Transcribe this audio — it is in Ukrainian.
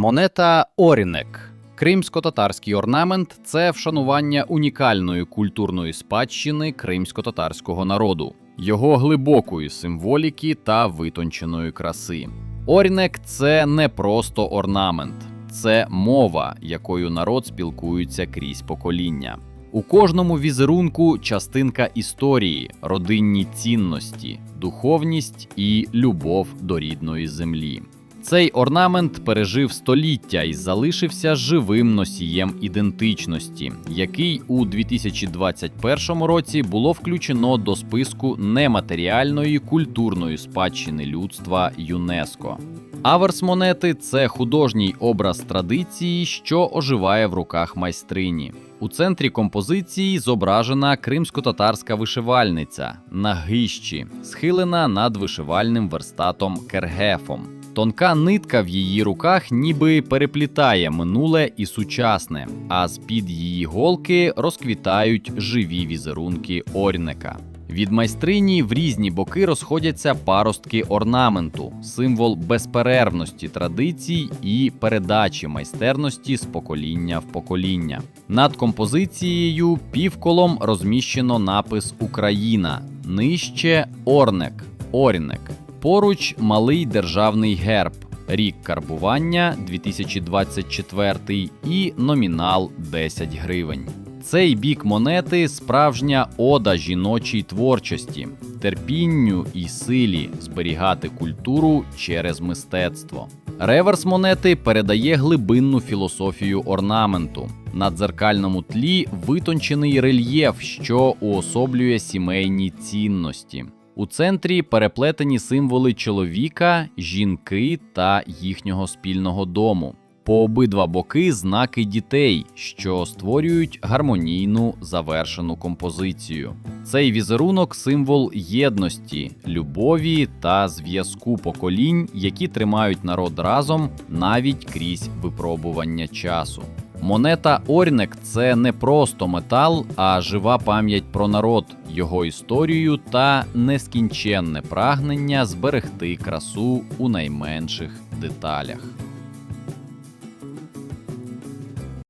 Монета Орінек. Кримсько-татарський орнамент це вшанування унікальної культурної спадщини кримсько-татарського народу, його глибокої символіки та витонченої краси. Орінек це не просто орнамент, це мова, якою народ спілкується крізь покоління. У кожному візерунку частинка історії, родинні цінності, духовність і любов до рідної землі. Цей орнамент пережив століття і залишився живим носієм ідентичності, який у 2021 році було включено до списку нематеріальної культурної спадщини людства ЮНЕСКО. Аверс монети це художній образ традиції, що оживає в руках майстрині. У центрі композиції зображена кримсько-татарська вишивальниця на гищі, схилена над вишивальним верстатом кергефом. Тонка нитка в її руках ніби переплітає минуле і сучасне, а з-під її голки розквітають живі візерунки орника. Від майстрині в різні боки розходяться паростки орнаменту, символ безперервності традицій і передачі майстерності з покоління в покоління. Над композицією півколом розміщено напис Україна, нижче Орнек, Орінек. Поруч малий державний герб, рік карбування 2024 і номінал 10 гривень. Цей бік монети справжня ода жіночій творчості, терпінню і силі зберігати культуру через мистецтво. Реверс монети передає глибинну філософію орнаменту. На дзеркальному тлі витончений рельєф, що уособлює сімейні цінності. У центрі переплетені символи чоловіка, жінки та їхнього спільного дому. По обидва боки знаки дітей, що створюють гармонійну завершену композицію. Цей візерунок символ єдності, любові та зв'язку поколінь, які тримають народ разом навіть крізь випробування часу. Монета Орнек це не просто метал, а жива пам'ять про народ, його історію та нескінченне прагнення зберегти красу у найменших деталях.